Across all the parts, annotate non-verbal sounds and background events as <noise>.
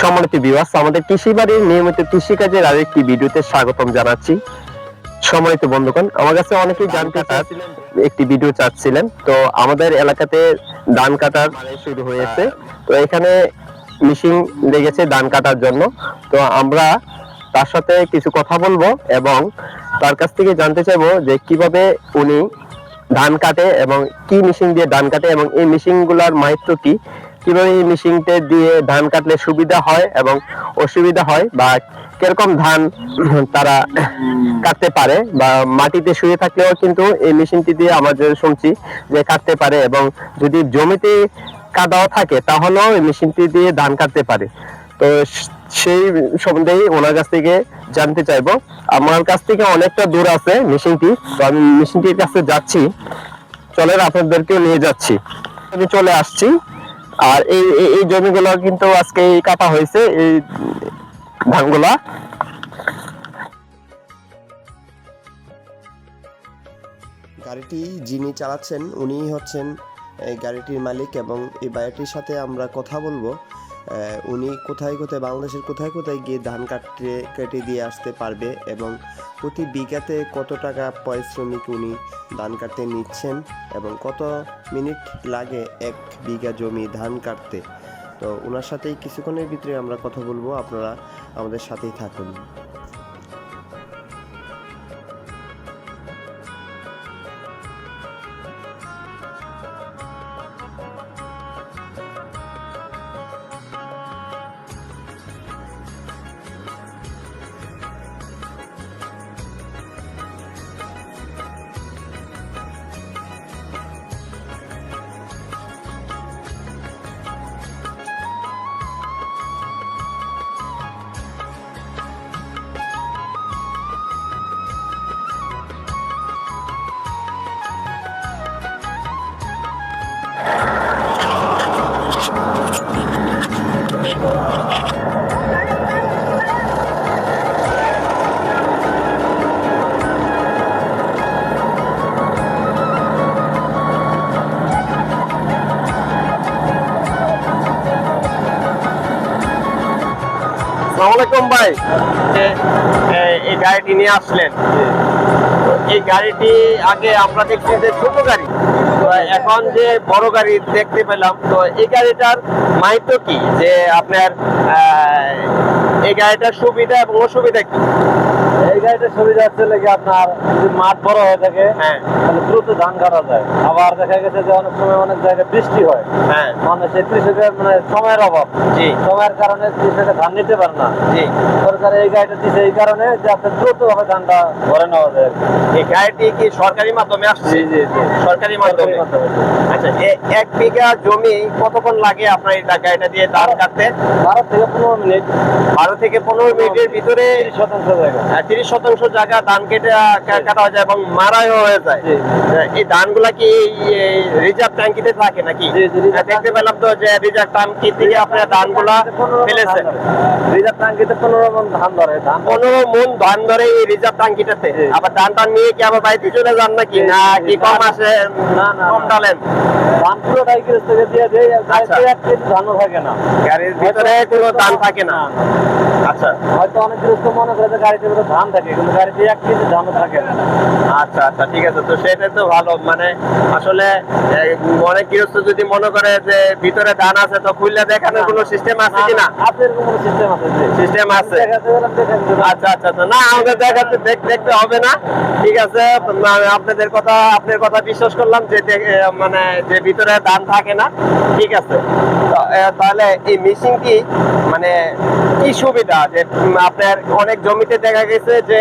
সম্মানিত বিবাস আমাদের কৃষি বাড়ির নিয়মিত কৃষিকাজের আরেকটি ভিডিওতে স্বাগতম জানাচ্ছি। সম্মানিত বন্ধুগণ, আমার কাছে অনেকেই ধান কাটার একটি ভিডিও চাচ্ছিলেন। তো আমাদের এলাকাতে ধান কাটার শুরু হয়েছে। তো এখানে মেশিন লেগেছে ধান কাটার জন্য। তো আমরা তার সাথে কিছু কথা বলব এবং তার কাছ থেকে জানতে চাইব যে কীভাবে উনি ধান কাটে এবং কি মেশিন দিয়ে ধান কাটে এবং এই মেশিনগুলার মাহিত্য কি? কীভাবে এই মেশিনটা দিয়ে ধান কাটলে সুবিধা হয় এবং অসুবিধা হয় বা কীরকম ধান <clears throat> তারা কাটতে পারে বা মাটিতে শুয়ে থাকলেও কিন্তু এই মেশিনটি দিয়ে আমরা যে শুনছি যে কাটতে পারে এবং যদি জমিতে কাদাও থাকে তাহলেও এই মেশিনটি দিয়ে ধান কাটতে পারে। তো সেই সম্বন্ধেই ওনার কাছ থেকে জানতে চাইব। আমার কাছ থেকে অনেকটা দূর আছে মেশিনটি তো আমি মেশিনটির কাছে যাচ্ছি। চলেন আপনাদেরকেও নিয়ে যাচ্ছি। আমি চলে আসছি। আর এই, এই- জমিগুলো কিন্তু আজকে কাটা হয়েছে, এই ধানগুলা। গাড়িটি যিনি চালাচ্ছেন, উনিই হচ্ছেন এই গাড়িটির মালিক এবং এই বাড়িটির সাথে আমরা কথা বলব। উনি কোথায় কোথায়, বাংলাদেশের কোথায় কোথায় গিয়ে ধান কাটতে, কেটে দিয়ে আসতে পারবে এবং প্রতি বিঘাতে কত টাকা পারিশ্রমিক উনি ধান কাটতে নিচ্ছেন এবং কত মিনিট লাগে এক বিঘা জমি ধান কাটতে? তো ওনার সাথেই কিছুক্ষণের ভিতরে আমরা কথা বলব। আপনারা আমাদের সাথেই থাকুন। আসসালামু আলাইকুম ভাই। এই গাড়িটি নিয়ে আসলেন। এই গাড়িটি আগে আমরা দেখছি যে ছোট গাড়ি। এখন যে বড় গাড়ি দেখতে পেলাম, তো এই গাড়িটার মাহিত্য কি? যে আপনার এই গাড়িটার সুবিধা এবং অসুবিধা কি? এই গাড়িটার সুবিধা হচ্ছে লেগে আপনার যদি মাঠ বড় হয়ে থাকে হ্যাঁ। তাহলে দ্রুত ধান কাটা যায়। আবার দেখা গেছে যে অনেক সময় অনেক জায়গায় বৃষ্টি হয়। হ্যাঁ। মানে কৃষকের মানে সময়ের অভাব। সময়ের কারণে কৃষকের ধান নিতে পারে না। সরকার এই গাড়িটা দিচ্ছে এই কারণে যে আপনার দ্রুত ভাবে ধানটা ভরে নেওয়া যায়। এই গাড়িটি কি সরকারি মাধ্যমে আসছে? জি জি জি। সরকারি মাধ্যমে? আচ্ছা এক বিঘা জমি কতক্ষণ লাগে আপনার এই গাড়িটা দিয়ে ধান কাটতে? বারো থেকে পনেরো মিনিট। বারো থেকে পনেরো মিনিটের ভিতরে শতাংশ জায়গা। তিরিশ শতাংশ জায়গা ধান কেটে কাটা হয়ে যায় এবং মারাই হয়ে যায়। এই ধানগুলা কি রিজার্ভ ট্যাঙ্কিতে থাকে নাকি? দেখতে পেলাম তো যে রিজার্ভ ট্যাঙ্কি থেকে আপনার ধানগুলা ফেলেছে রিজার্ভ ট্যাঙ্কিতে পনেরো মন ধান ধরে। ধান পনেরো মন ধান ধরে এই রিজার্ভ ট্যাঙ্কিটাতে। আবার ধান টান নিয়ে কি আবার বাড়িতে চলে যান নাকি? না কি কম আসে? না, না, কম ডালেন। ধান পুরোটাই গৃহস্থকে দিয়ে দেয় আচ্ছা। ধানও থাকে না। গাড়ির ভিতরে কোনো ধান থাকে না। আচ্ছা। হয়তো অনেক গৃহস্থ মনে করে গাড়িতে ভিতরে ধান থাকে কিন্তু গাড়িতে এক কেজি ধানও থাকে আচ্ছা আচ্ছা ঠিক আছে। তো সেটা তো ভালো। মানে আসলে অনেক গৃহস্থ যদি মনে করে যে ভিতরে ধান আছে তো খুললে দেখানোর কোনো সিস্টেম আছে কি না? আছে এরকম কোনো সিস্টেম আছে সিস্টেম আছে। আচ্ছা আচ্ছা আচ্ছা। না আমাদের দেখাতে দেখ- দেখতে হবে না। ঠিক আছে আপনাদের কথা আপনার কথা বিশ্বাস করলাম যে মানে যে ভিতরে ধান থাকে না। ঠিক আছে। তাহলে এই মেশিন কি মানে কি সুবিধা যে আপনার অনেক জমিতে দেখা গেছে যে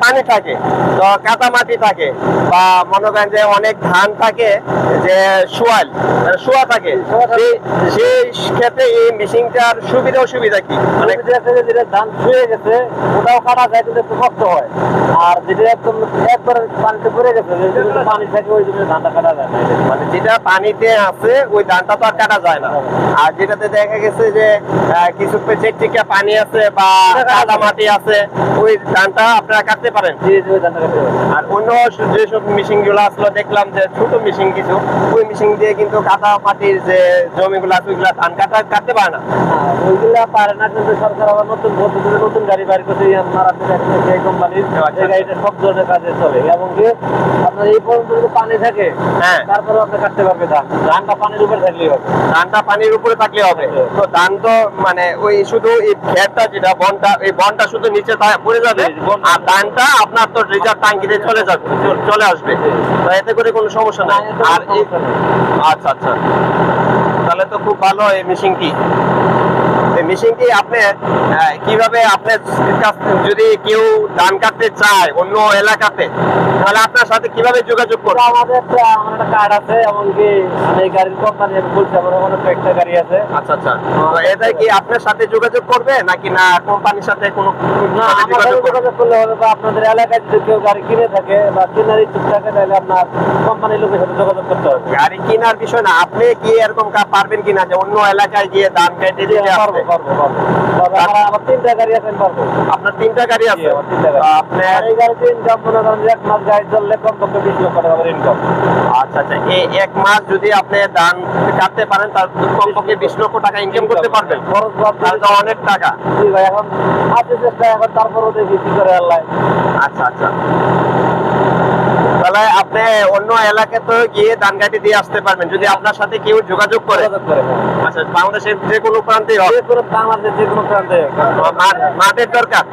পানি থাকে তো কাদা মাটি থাকে বা মনে করেন যে অনেক ধান থাকে যে সোয়াল মানে শোয়া থাকে। সেই- ক্ষেত্রে এই মেশিনটার সুবিধা অসুবিধা কি? মানে যেটা ধান শুয়ে গেছে ওটাও কাটা যায় কিন্তু একটু কষ্ট হয়। আর যেটা একদম একবার পানিতে পড়ে গেছে পানি থাকে ওই জন্য ধানটা কাটা যায় না। মানে যেটা পানিতে আছে ওই ধানটা তো আর কাটা যায় না। আর যেটাতে দেখা গেছে যে কিছু চেকচিকা পানি আছে বা কাদা মাটি আছে ওই ধানটা আপনারা কাটতে পারেন। আর অন্য যেসব মেশিনগুলো আসলো দেখলাম যে ছোট মেশিন কিছু ওই মেশিন দিয়ে কিন্তু কাদা মাটির যে জমিগুলো আছে ওইগুলা ধান কাটা কাটতে পারে না। হ্যাঁ, ওইগুলা পারে না কিন্তু সরকার আবার নতুন পদ্ধতিতে নতুন গাড়ি বাইর করছে যে কোম্পানির আচ্ছা। গাড়িটা সব ধরনের কাজে চলে। এবং কি আপনার এই পর্যন্ত যদি পানি থাকে হ্যাঁ। তারপরে আপনি কাটতে পারবে ধান। ধানটা পানির উপরে থাকলেই হবে। ধানটা পানির উপরে থাকলে হবে। তো ধান তো মানে ওই শুধু এই ফ্যাটটা যেটা বনটা এই বনটা শুধু নিচে পড়ে যাবে আর ধানটা আপনার তো রিজার্ভ টাঙ্কিতে চলে যাবে চলে আসবে। তো এতে করে কোনো সমস্যা নাই। আর এই- আচ্ছা আচ্ছা। তাহলে তো খুব ভালো এই মেশিনটি। মেশিনটি আপনি কীভাবে আপনার যদি কেউ ধান কাটতে চায় অন্য এলাকাতে তাহলে আপনার সাথে কীভাবে যোগাযোগ করবে? আমাদের আমার একটা কার্ড আছে এমনকি এই গাড়ির কোম্পানি আমি বলছি আমার অনেক কয়েকটা গাড়ি আছে। আচ্ছা আচ্ছা। তো এটা কি আপনার সাথে যোগাযোগ করবে নাকি না কোম্পানির সাথে কোনো যোগাযোগ করলে হবে বা আপনাদের এলাকায় যদি কেউ গাড়ি কিনে থাকে বা কেনার ইচ্ছুক থাকে তাহলে আপনার কোম্পানির লোকের সাথে যোগাযোগ করতে হবে। গাড়ি কেনার বিষয় না আপনি কি এরকম পারবেন কিনা যে অন্য এলাকায় গিয়ে ধান কেটে দিতে পারব আসবে পারব। পারব পারব। আমার আমার তিনটা গাড়ি আছে পারব। আপনার তিনটা গাড়ি আছে? আমার তিনটা গাড়ি। তো আপনার এই গাড়িতে ইনকাম মনে করেন এক মাস গাড়ি চললে কমপক্ষে বিশ লক্ষ টাকা ইনকাম আচ্ছা আচ্ছা। এই এক মাস যদি আপনি ধান কাটতে পারেন তার কমপক্ষে বিশ লক্ষ টাকা ইনকাম করতে পারবেন। খরচ তাহলে অনেক টাকা। জি ভাই এখন আছে চেষ্টা এখন তারপরও দেখি কি করে আল্লাহ। আচ্ছা আচ্ছা। তাহলে আপনি অন্য এলাকাতে গিয়ে ধান কাটি দিয়ে আসতে পারবেন। যদি আপনার সাথে কেউ যোগাযোগ করে। হ্যাঁ। আচ্ছা বাংলাদেশের যে কোনো প্রান্তে বাংলাদেশের যে কোনো প্রান্তে মাঠ- মাঠের দরকার?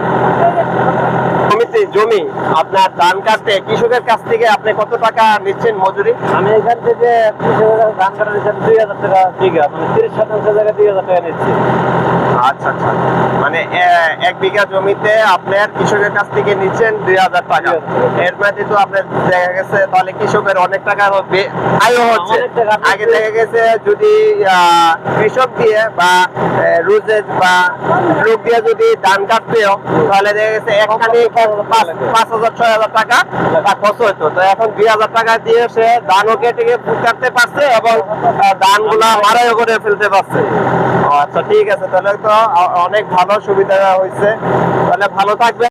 জমিতে জমি আপনার ধান কাটতে কৃষকের কাছ থেকে আপনি কত টাকা নিচ্ছেন মজুরি? আমি এখান থেকে কৃষকের ধান কাটা নিচ্ছি দুই হাজার টাকা বিঘা মানে তিরিশ শতাংশ জায়গায় দুই হাজার টাকা নিচ্ছি। আচ্ছা আচ্ছা। মানে এক বিঘা জমিতে আপনার কৃষকের কাছ থেকে নিচ্ছেন দুই হাজার টাকা। এর মধ্যে তো আপনার দেখা গেছে তাহলে কৃষকের অনেক টাকা হবে আয়ও হচ্ছে। আগে দেখা গেছে যদি কৃষক দিয়ে বা রুজেজ বা লোক দিয়ে যদি ধান কাটতেও তাহলে দেখা গেছে একখানি পাঁচ হাজার ছয় হাজার টাকা খরচ হতো তো এখন দুই হাজার টাকা দিয়ে সে ধানও কেটে কাটতে পারছে এবং আহ, ধানগুলা মারাইও করে ফেলতে পারছে। আচ্ছা ঠিক আছে তাহলে তো অনেক ভালো সুবিধা হয়েছে তাহলে ভালো থাকবে